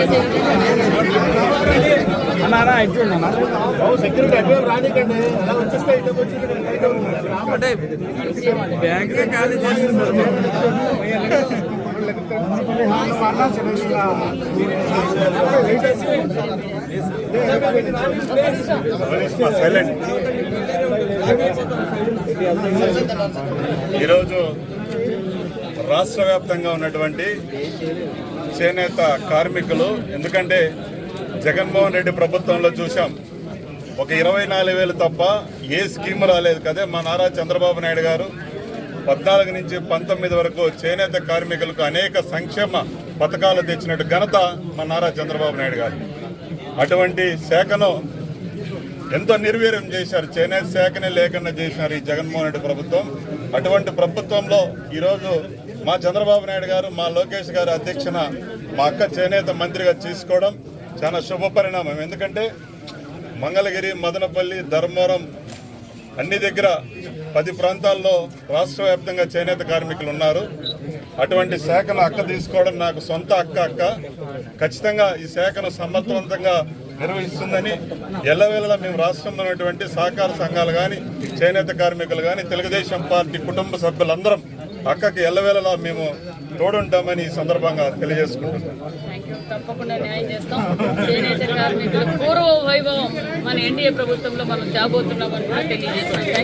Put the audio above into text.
చేసే విధంగా security advise రానికండి అలా వచ్చేస్తే ఇటు వచ్చి బ్యాంక్ ఖాళీ చేస్తున్నారు ఈరోజు రాష్ట్ర వ్యాప్తంగా ఉన్నటువంటి చేనేత కార్మికులు ఎందుకంటే జగన్మోహన్ రెడ్డి ప్రభుత్వంలో చూశాం ఒక ఇరవై నాలుగు వేలు తప్ప ఏ స్కీమ్ రాలేదు కదే మా నారా చంద్రబాబు నాయుడు గారు. పద్నాలుగు నుంచి పంతొమ్మిది వరకు చేనేత కార్మికులకు అనేక సంక్షేమ పథకాలు తెచ్చినట్టు ఘనత మా నారా చంద్రబాబు నాయుడు గారు. అటువంటి శాఖను ఎంతో నిర్వీర్యం చేశారు. చేనేత శాఖనే లేకుండా చేసినారు ఈ జగన్మోహన్ రెడ్డి ప్రభుత్వం. అటువంటి ప్రభుత్వంలో ఈరోజు మా చంద్రబాబు నాయుడు గారు మా లోకేష్ గారు అధ్యక్షన మా అక్క చేనేత మంత్రిగా తీసుకోవడం చాలా శుభ పరిణామం ఎందుకంటే మంగళగిరి మదనపల్లి ధర్మవరం అన్ని దగ్గర పది ప్రాంతాల్లో రాష్ట్ర వ్యాప్తంగా చేనేత కార్మికులు ఉన్నారు. అటువంటి శాఖను అక్క తీసుకోవడం నాకు సొంత అక్క అక్క. ఖచ్చితంగా ఈ శాఖను సమర్థవంతంగా నిర్వహిస్తుందని ఎల్లవేళలా మేము రాష్ట్రంలో ఉన్నటువంటి సహకార సంఘాలు కానీ చేనేత కార్మికులు కానీ తెలుగుదేశం పార్టీ కుటుంబ సభ్యులందరం అక్కకి ఎల్లవేళలా మేము తోడుంటామని ఈ సందర్భంగా తెలియజేసుకుంటున్నాం. తప్పకుండా న్యాయం చేస్తాం. చేనేత పూర్వ వైభవం మన ఎన్డీఏ ప్రభుత్వంలో మనం కూడా